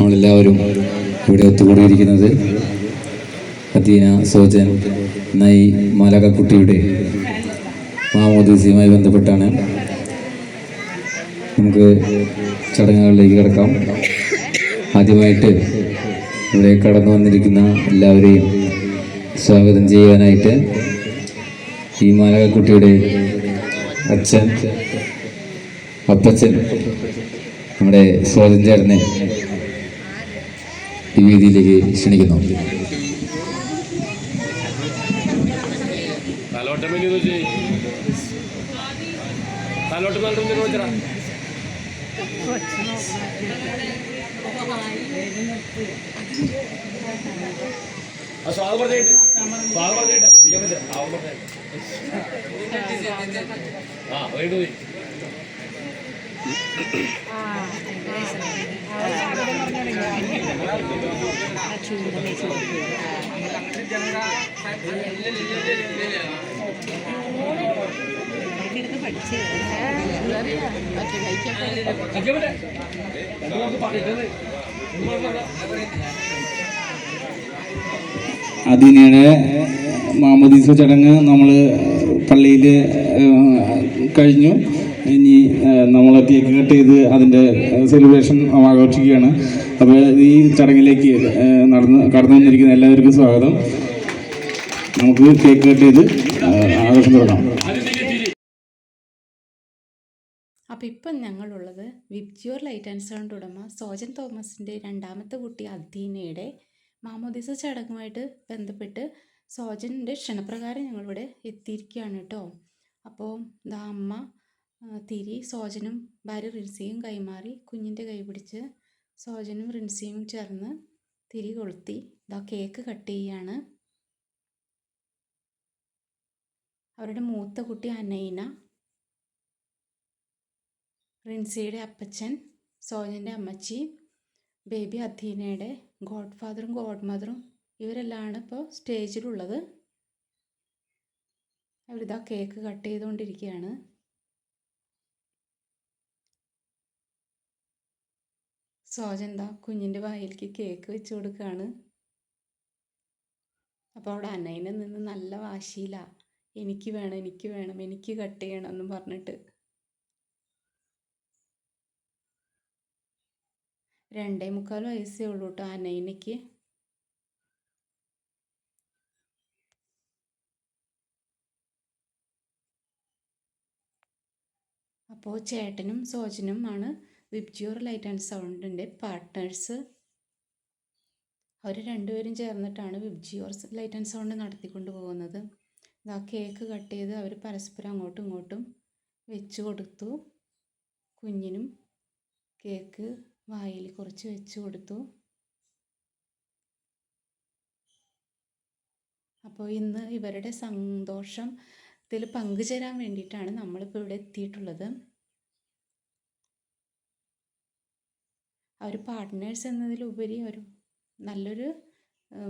നമ്മളെല്ലാവരും ഇവിടെ ഒത്തുകൂടിയിരിക്കുന്നത് അദീന സോജൻ നൈ മാലകക്കുട്ടിയുടെ മാമോദീസയുമായി ബന്ധപ്പെട്ടാണ്. നമുക്ക് ചടങ്ങുകളിലേക്ക് കിടക്കാം. ആദ്യമായിട്ട് ഇവിടെ കടന്നു വന്നിരിക്കുന്ന എല്ലാവരെയും സ്വാഗതം ചെയ്യാനായിട്ട് ഈ മാലകക്കുട്ടിയുടെ അച്ഛൻ അപ്പച്ചൻ നമ്മുടെ സ്വാതന്ത്ര്യ ചേട്ടനെ ഈ വേദിയിലേക്ക് ക്ഷണിക്കുന്നു. തലോട്ടം വലിയ വെച്ച് തലോട്ടം നല്ല ചോദിച്ചാ ആ സ്വാഗതം പറഞ്ഞിട്ട്. സ്വാഗതം പറഞ്ഞിട്ട് കത്തിക്കാൻ പറ്റില്ല സ്വാഗതം പറഞ്ഞിട്ട്. ആ വൈകിട്ട് പോയി. അതിനിടെ മാമദീസ ചടങ്ങ് നമ്മൾ പള്ളിയിൽ കഴിഞ്ഞു. ഇനി നമ്മൾ കേക്ക് കട്ട് ചെയ്ത് അതിന്റെ സെലിബ്രേഷൻ ആഘോഷിക്കുകയാണ്. അപ്പോൾ ഈ ചടങ്ങിലേക്ക് നടന്ന് കടന്നു വന്നിരിക്കുന്ന എല്ലാവർക്കും സ്വാഗതം. നമുക്ക് കേക്ക് കട്ട് ചെയ്ത് ആഘോഷം തുടങ്ങാം. അപ്പോൾ ഇപ്പം ഞങ്ങളുള്ളത് വിബ്ജിയോർ ലൈറ്റ് ആൻഡ് സൗണ്ട് ഉടമ സോജൻ തോമസിന്റെ രണ്ടാമത്തെ കുട്ടി അദീനയുടെ മാമോദിസ ചടങ്ങുമായിട്ട് ബന്ധപ്പെട്ട് സോജന്റെ ക്ഷണപ്രകാരം ഞങ്ങളിവിടെ എത്തിയിരിക്കുകയാണ് കേട്ടോ. അപ്പോൾ ദാ അമ്മ തിരി സോജനും ഭാര്യ റിൻസിയും കൈമാറി കുഞ്ഞിന്റെ കൈ പിടിച്ച് സോജനും റിൻസിയും ചേർന്ന് തിരി കൊളുത്തി. ഇതാ കേക്ക് കട്ട് ചെയ്യാണ്. അവരുടെ മൂത്ത കുട്ടി അനൈന റിൻസിയുടെ അപ്പച്ചൻ സോജന്റെ അമ്മച്ചി ബേബി അധീനയുടെ ഗോഡ് ഫാദറും ഗോഡ് മദറും ഇവരെല്ലാമാണ് ഇപ്പോൾ സ്റ്റേജിലുള്ളത്. അവരിതാ കേക്ക് കട്ട് ചെയ്തുകൊണ്ടിരിക്കുകയാണ്. സോജൻ എന്താ കുഞ്ഞിന്റെ വായിലേക്ക് കേക്ക് വെച്ച് കൊടുക്കുകയാണ് അപ്പോൾ അവിടെ അനയനെ നിന്ന് നല്ല വാശിയില്ല എനിക്ക് വേണം എനിക്ക് വേണം എനിക്ക് കട്ട് ചെയ്യണം എന്നും പറഞ്ഞിട്ട്. രണ്ടേ മുക്കാൽ വയസ്സേ ഉള്ളൂ കേട്ടോ അനയനയ്ക്ക് അപ്പോൾ ചേട്ടനും സോജനും ആണ് വിബ്ജിയോർ ലൈറ്റ് ആൻഡ് സൗണ്ടിന്റെ പാർട്ട്നേഴ്സ് അവർ രണ്ടുപേരും ചേർന്നിട്ടാണ് വിബ്ജിയോർ ലൈറ്റ് ആൻഡ് സൗണ്ട് നടത്തിക്കൊണ്ട് പോകുന്നത്. ആ കേക്ക് കട്ട് ചെയ്ത് അവർ പരസ്പരം അങ്ങോട്ടും ഇങ്ങോട്ടും വെച്ച് കൊടുത്തു. കുഞ്ഞിനും കേക്ക് വായിൽ കുറച്ച് വെച്ച് കൊടുത്തു. അപ്പോൾ ഇന്ന് ഇവരുടെ സന്തോഷത്തിൽ പങ്കുചേരാൻ വേണ്ടിയിട്ടാണ് നമ്മളിപ്പോൾ ഇവിടെ എത്തിയിട്ടുള്ളത്. അവർ പാർട്ട്നേഴ്സ് എന്നതിലുപരി ഒരു നല്ലൊരു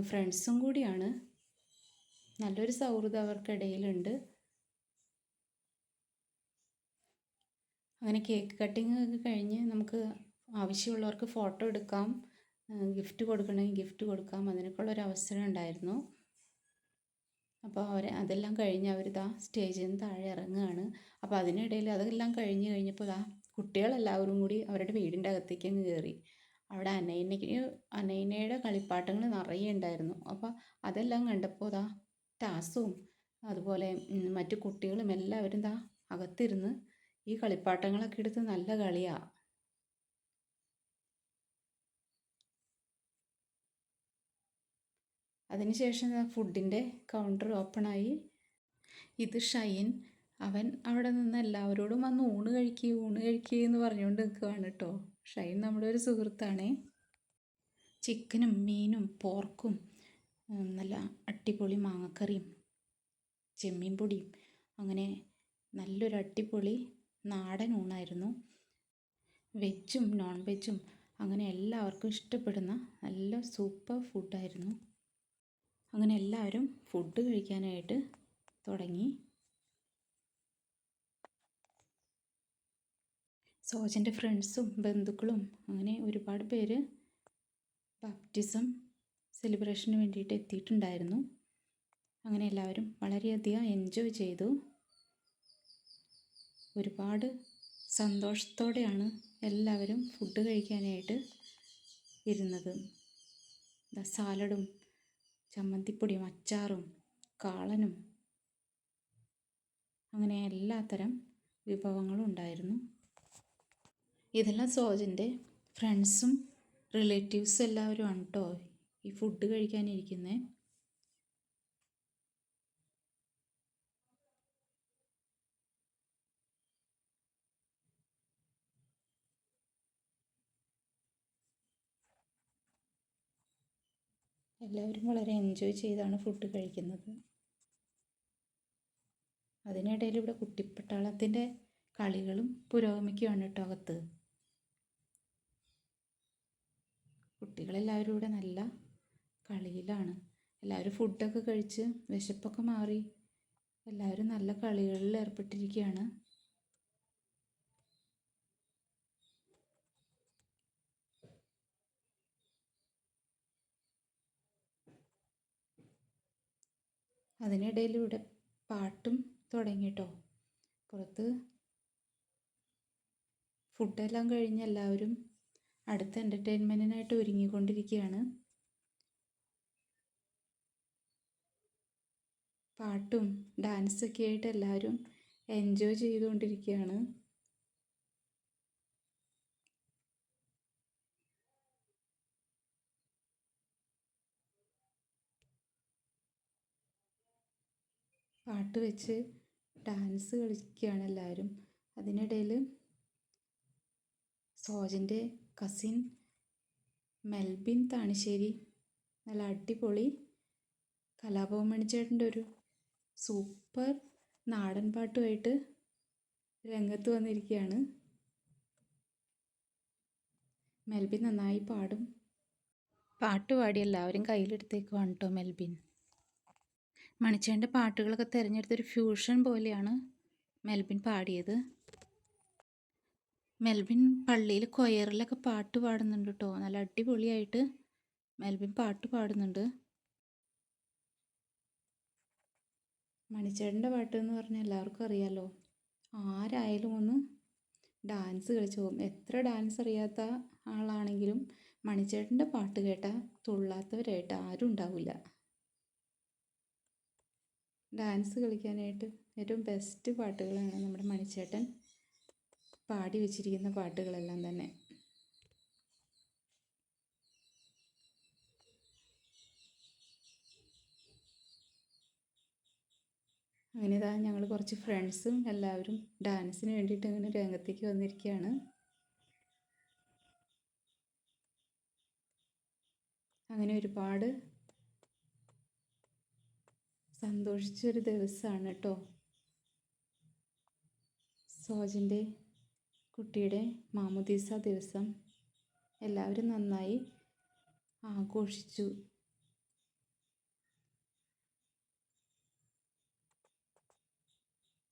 ഫ്രണ്ട്സും കൂടിയാണ്. നല്ലൊരു സൗഹൃദം അവർക്കിടയിലുണ്ട്. അങ്ങനെ കേക്ക് കട്ടിങ് ഒക്കെ കഴിഞ്ഞ് നമുക്ക് ആവശ്യമുള്ളവർക്ക് ഫോട്ടോ എടുക്കാം. ഗിഫ്റ്റ് കൊടുക്കണമെങ്കിൽ ഗിഫ്റ്റ് കൊടുക്കാം. അതിനൊക്കെയുള്ള ഒരു അവസരം ഉണ്ടായിരുന്നു. അപ്പോൾ അവർ അതെല്ലാം കഴിഞ്ഞ് അവർ ഇതാ സ്റ്റേജിൽ നിന്ന് താഴെ ഇറങ്ങുകയാണ്. അപ്പോൾ അതിനിടയിൽ അതെല്ലാം കഴിഞ്ഞ് കഴിഞ്ഞപ്പോൾ ഇതാ കുട്ടികളെല്ലാവരും കൂടി അവരുടെ വീടിന്റെ അകത്തേക്ക് അങ്ങ് കയറി. അവിടെ അനൈനയ്ക്ക് അനൈനയുടെ കളിപ്പാട്ടങ്ങൾ നിറയെ ഉണ്ടായിരുന്നു. അപ്പോൾ അതെല്ലാം കണ്ടപ്പോൾ ഇതാ ടാസും അതുപോലെ മറ്റു കുട്ടികളും എല്ലാവരും ഇതാ അകത്തിരുന്ന് ഈ കളിപ്പാട്ടങ്ങളൊക്കെ എടുത്ത് നല്ല കളിയാണ് അതിനുശേഷം ഫുഡിന്റെ കൗണ്ടർ ഓപ്പണായി ഇത് ഷൈൻ അവൻ അവിടെ നിന്ന് എല്ലാവരോടും വന്ന് ഊണ് കഴിക്കുക ഊണ് കഴിക്കുക എന്ന് പറഞ്ഞുകൊണ്ട് നിൽക്കുകയാണ് കേട്ടോ. ഷൈൻ നമ്മുടെ ഒരു സുഹൃത്താണേ. ചിക്കനും മീനും പോർക്കും നല്ല അട്ടിപ്പൊളി മാങ്ങക്കറിയും ചെമ്മീൻ പൊടിയും അങ്ങനെ നല്ലൊരു അട്ടിപ്പൊളി നാടൻ ഊണായിരുന്നു. വെജും നോൺ വെജും അങ്ങനെ എല്ലാവർക്കും ഇഷ്ടപ്പെടുന്ന നല്ല സൂപ്പർ ഫുഡായിരുന്നു അങ്ങനെ എല്ലാവരും ഫുഡ് കഴിക്കാനായിട്ട് തുടങ്ങി. സോജന്റെ ഫ്രണ്ട്സും ബന്ധുക്കളും അങ്ങനെ ഒരുപാട് പേര് ബാപ്റ്റിസം സെലിബ്രേഷന് വേണ്ടിയിട്ട് എത്തിയിട്ടുണ്ടായിരുന്നു. അങ്ങനെ എല്ലാവരും വളരെയധികം എൻജോയ് ചെയ്തു. ഒരുപാട് സന്തോഷത്തോടെയാണ് എല്ലാവരും ഫുഡ് കഴിക്കാനായിട്ട് ഇരുന്നത്. സാലഡും ചമ്മന്തിപ്പൊടിയും അച്ചാറും കാളനും അങ്ങനെ എല്ലാത്തരം വിഭവങ്ങളും ഉണ്ടായിരുന്നു. ഇതെല്ലാം സോജന്റെ ഫ്രണ്ട്സും റിലേറ്റീവ്സും എല്ലാവരും ആണ് കേട്ടോ ഈ ഫുഡ് കഴിക്കാനിരിക്കുന്നത് എല്ലാവരും വളരെ എൻജോയ് ചെയ്താണ് ഫുഡ് കഴിക്കുന്നത്. അതിനിടയിൽ ഇവിടെ കുട്ടിപ്പട്ടാളത്തിന്റെ കളികളും പുരോഗമിക്കുകയാണ് കേട്ടോ അകത്ത്. കുട്ടികളെല്ലാവരും ഇവിടെ നല്ല കളിയിലാണ്. എല്ലാവരും ഫുഡൊക്കെ കഴിച്ച് വിശപ്പൊക്കെ മാറി. എല്ലാവരും നല്ല കളികളിൽ ഏർപ്പെട്ടിരിക്കുകയാണ് അതിനിടയിൽ ഇവിടെ പാട്ടും തുടങ്ങി കേട്ടോ പുറത്ത് ഫുഡെല്ലാം കഴിഞ്ഞ് എല്ലാവരും അടുത്ത എന്റർടൈൻമെന്റിനായിട്ട് ഒരുങ്ങിക്കൊണ്ടിരിക്കുകയാണ് പാട്ടും ഡാൻസൊക്കെ ആയിട്ട് എല്ലാവരും എൻജോയ് ചെയ്തുകൊണ്ടിരിക്കുകയാണ് പാട്ട് വെച്ച് ഡാൻസ് കളിക്കുകയാണ് എല്ലാവരും. അതിനിടയിൽ സോജന്റെ കസിൻ മെൽബിൻ താണിശ്ശേരി. നല്ല അടിപൊളി കലാഭവൻ മണിച്ചേട്ടന്റെ ഒരു സൂപ്പർ നാടൻ പാട്ടുമായിട്ട് രംഗത്ത് വന്നിരിക്കുകയാണ്. മെൽബിൻ നന്നായി പാടും. പാട്ട് പാടി എല്ലാവരും കയ്യിലെടുത്തേക്കുവാണ് കേട്ടോ മെൽബിൻ. മണിച്ചേന്റെ പാട്ടുകളൊക്കെ തിരഞ്ഞെടുത്തൊരു ഫ്യൂഷൻ പോലെയാണ് മെൽബിൻ പാടിയത്. മെൽബിൻ പള്ളിയിൽ കൊയറിലൊക്കെ പാട്ട് പാടുന്നുണ്ട് കേട്ടോ നല്ല അടിപൊളിയായിട്ട് മെൽബിൻ പാട്ട് പാടുന്നുണ്ട്. മണിച്ചേട്ടന്റെ പാട്ട് എന്ന് പറഞ്ഞാൽ എല്ലാവർക്കും അറിയാമല്ലോ ആരായാലും ഒന്ന് ഡാൻസ് കളിച്ചു പോകും. എത്ര ഡാൻസ് അറിയാത്ത ആളാണെങ്കിലും മണിച്ചേട്ടന്റെ പാട്ട് കേട്ടാൽ തുള്ളാത്തവരായിട്ട് ആരും ഉണ്ടാവില്ല. ഡാൻസ് കളിക്കാനായിട്ട് ഏറ്റവും ബെസ്റ്റ് പാട്ടുകളാണ് നമ്മുടെ മണിച്ചേട്ടൻ. പാടി വെച്ചിരിക്കുന്ന പാട്ടുകളെല്ലാം തന്നെ. അങ്ങനെ ഇതാ ഞങ്ങൾ കുറച്ച് ഫ്രണ്ട്സും എല്ലാവരും ഡാൻസിന് വേണ്ടിയിട്ട് അങ്ങനെ രംഗത്തേക്ക് വന്നിരിക്കുകയാണ് അങ്ങനെ ഒരുപാട് സന്തോഷിച്ചൊരു ദിവസമാണ് കേട്ടോ സോജന്റെ കുട്ടിയുടെ മാമുദീസ ദിവസം എല്ലാവരും നന്നായി ആഘോഷിച്ചു.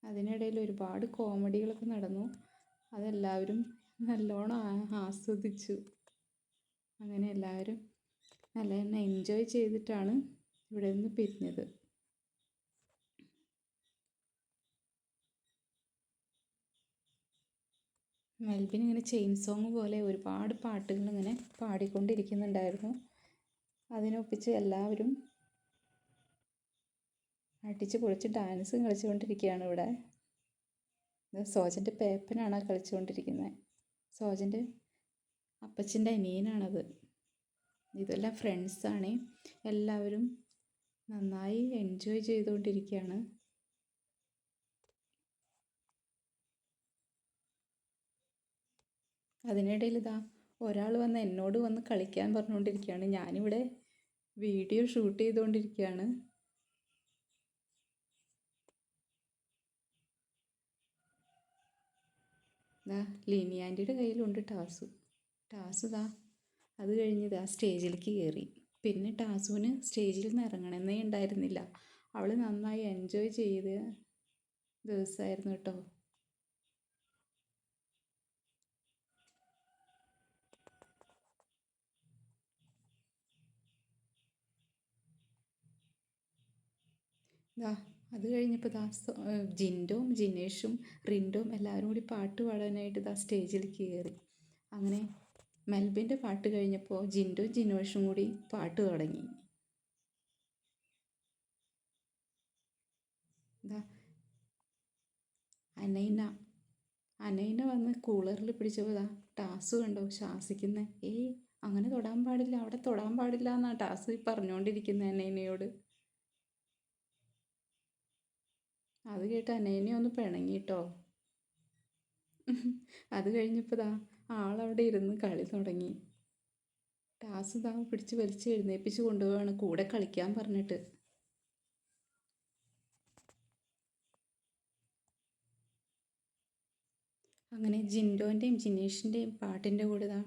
അതിനിടയിൽ ഒരുപാട് കോമഡികളൊക്കെ നടന്നു. അതെല്ലാവരും നല്ലോണം ആസ്വദിച്ചു. അങ്ങനെ എല്ലാവരും നല്ല എൻജോയ് ചെയ്തിട്ടാണ് ഇവിടെ നിന്ന് പിരിഞ്ഞത്. മെൽബിൻ ഇങ്ങനെ ചെയിൻ സോങ് പോലെ ഒരുപാട് പാട്ടുകൾ ഇങ്ങനെ പാടിക്കൊണ്ടിരിക്കുന്നുണ്ടായിരുന്നു. അതിനൊപ്പിച്ച് എല്ലാവരും അടിച്ച് പൊളിച്ച് ഡാൻസ് കളിച്ചുകൊണ്ടിരിക്കുകയാണ് ഇവിടെ. സോജന്റെ പേപ്പനാണ് കളിച്ചുകൊണ്ടിരിക്കുന്നത്. സോജന്റെ അപ്പച്ചന്റെ അനിയനാണത്. ഇതെല്ലാം ഫ്രണ്ട്സാണ്. എല്ലാവരും നന്നായി എൻജോയ് ചെയ്തുകൊണ്ടിരിക്കുകയാണ്. അതിനിടയിൽ ഇതാ ഒരാൾ വന്ന് എന്നോട് വന്ന് കളിക്കാൻ പറഞ്ഞുകൊണ്ടിരിക്കുകയാണ് ഞാനിവിടെ വീഡിയോ ഷൂട്ട് ചെയ്തുകൊണ്ടിരിക്കുകയാണ് ദാ ലിനി ആന്റിയുടെ കയ്യിലുണ്ട് ടാസ്. ടാസു ദാ അത് കഴിഞ്ഞ് ദാ സ്റ്റേജിലേക്ക് കയറി പിന്നെ ടാസുവിന് സ്റ്റേജിൽ നിന്ന് ഇറങ്ങണമെന്നേ ഉണ്ടായിരുന്നില്ല. അവൾ നന്നായി എൻജോയ് ചെയ്ത് ദിവസമായിരുന്നു കേട്ടോ. ദാ അത് കഴിഞ്ഞപ്പോൾ ദാ ജിൻഡോം ജിനേഷും റിൻഡോം എല്ലാവരും കൂടി പാട്ട് പാടാനായിട്ട് ദാ സ്റ്റേജിൽ കയറി അങ്ങനെ മെൽബിന്റെ പാട്ട് കഴിഞ്ഞപ്പോൾ ജിൻഡോ ജിനേഷും കൂടി പാട്ട് തുടങ്ങി. ദാ അനൈന അനൈന വന്ന് കൂളറിൽ പിടിച്ചപ്പോൾ ദാ ടാസ് കണ്ടോ ശാസിക്കുന്നേ ഏയ് അങ്ങനെ തൊടാൻ പാടില്ല അവിടെ തൊടാൻ പാടില്ല എന്നാണ് ടാസ് പറഞ്ഞുകൊണ്ടിരിക്കുന്നത് അനൈനയോട്. അത് കേട്ട് അനൈന ഒന്ന് പിണങ്ങിട്ടോ. അത് ദാ ആളവിടെ ഇരുന്ന് കളി തുടങ്ങി. ടാസ് ഇതാ പിടിച്ച് വലിച്ച് എഴുന്നേപ്പിച്ച് കൊണ്ടുപോവാണ്. കൂടെ കളിക്കാൻ പറഞ്ഞിട്ട്. അങ്ങനെ ജിൻഡോന്റെയും ജിനേഷിന്റെയും പാട്ടിന്റെ കൂടെ ദാ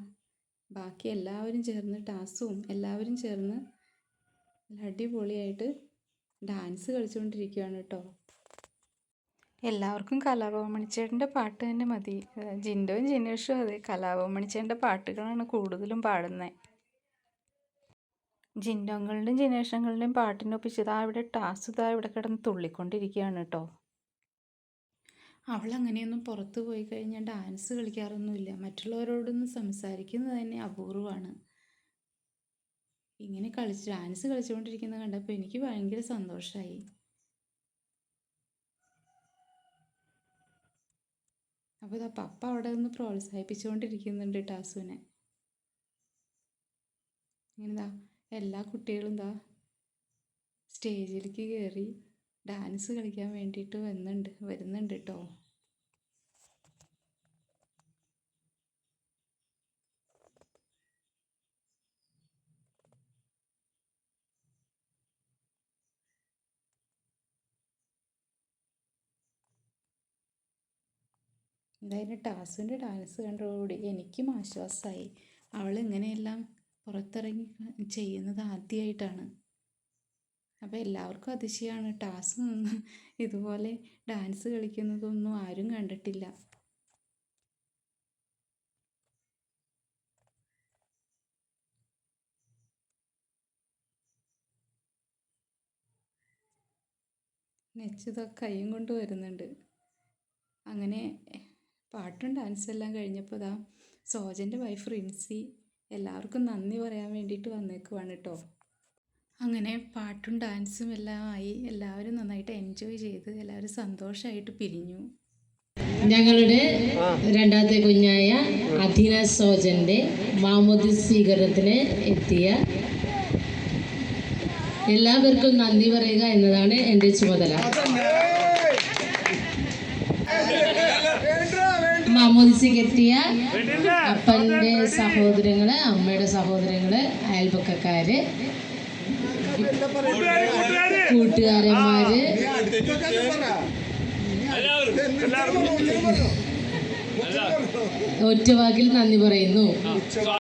ബാക്കി എല്ലാവരും ചേർന്ന് ടാസും എല്ലാവരും ചേർന്ന് നല്ല അടിപൊളിയായിട്ട് ഡാൻസ് കളിച്ചുകൊണ്ടിരിക്കുകയാണ് കേട്ടോ. എല്ലാവർക്കും കലാഭവമണിച്ചേട്ടന്റെ പാട്ട് തന്നെ മതി. ജിൻഡോയും ജിനേഷും അതെ കലാഭവമണിച്ചേട്ടന്റെ പാട്ടുകളാണ് കൂടുതലും പാടുന്നത് ജിൻഡോങ്ങളുടെയും ജിനേഷങ്ങളുടെയും പാട്ടിനൊപ്പിച്ച് ഇതാ ഇവിടെ ടാസ് ഇതാ ഇവിടെ കിടന്ന് തുള്ളിക്കൊണ്ടിരിക്കുകയാണ് കേട്ടോ. അവൾ അങ്ങനെയൊന്നും പുറത്ത് പോയി കഴിഞ്ഞാൽ ഡാൻസ് കളിക്കാറൊന്നുമില്ല. മറ്റുള്ളവരോടൊന്നും സംസാരിക്കുന്നത് തന്നെ അപൂർവമാണ്. ഇങ്ങനെ കളിച്ച് ഡാൻസ് കളിച്ചുകൊണ്ടിരിക്കുന്നത് കണ്ടപ്പോൾ എനിക്ക് ഭയങ്കര സന്തോഷമായി അപ്പോൾ ഇതാ പപ്പ അവിടെ നിന്ന് പ്രോത്സാഹിപ്പിച്ചുകൊണ്ടിരിക്കുന്നുണ്ട് ടാസുവിനെ ഇങ്ങനെ എല്ലാ കുട്ടികളും ദാ സ്റ്റേജിലേക്ക് കയറി ഡാൻസ് കളിക്കാൻ വേണ്ടിയിട്ട് വന്നുണ്ട് വരുന്നുണ്ട് കേട്ടോ എന്തായാലും ടാസുവിന്റെ ഡാൻസ് കണ്ടതോടുകൂടി എനിക്കും ആശ്വാസമായി. അവൾ ഇങ്ങനെയെല്ലാം പുറത്തിറങ്ങി ചെയ്യുന്നത് ആദ്യമായിട്ടാണ്. അപ്പോൾ എല്ലാവർക്കും അതിശയമാണ്. ടാസ് നിന്ന് ഇതുപോലെ ഡാൻസ് കളിക്കുന്നതൊന്നും ആരും കണ്ടിട്ടില്ല. നെച്ചിത കൈയും കൊണ്ട് വരുന്നുണ്ട്. അങ്ങനെ പാട്ടും ഡാൻസും എല്ലാം കഴിഞ്ഞപ്പോൾ ഇതാ സോജന്റെ വൈഫ് റിൻസി എല്ലാവർക്കും നന്ദി പറയാൻ വേണ്ടിയിട്ട് വന്നേക്കുവാണ് കേട്ടോ അങ്ങനെ പാട്ടും ഡാൻസും എല്ലാം ആയി എല്ലാവരും നന്നായിട്ട് എൻജോയ് ചെയ്ത് എല്ലാവരും സന്തോഷമായിട്ട് പിരിഞ്ഞു. ഞങ്ങളുടെ രണ്ടാമത്തെ കുഞ്ഞായ അധീന സോജന്റെ മാമോദി സ്വീകരണത്തിന് എത്തിയ എല്ലാവർക്കും നന്ദി പറയുക എന്നതാണ് എന്റെ ചുമതല. മാമോദിസയ്ക്ക് എത്തിയ അപ്പന്റെ സഹോദരങ്ങൾ അമ്മയുടെ സഹോദരങ്ങൾ അയൽപക്കക്കാര് കൂട്ടുകാരന്മാര്. ഒറ്റവാക്കിൽ നന്ദി പറയുന്നു.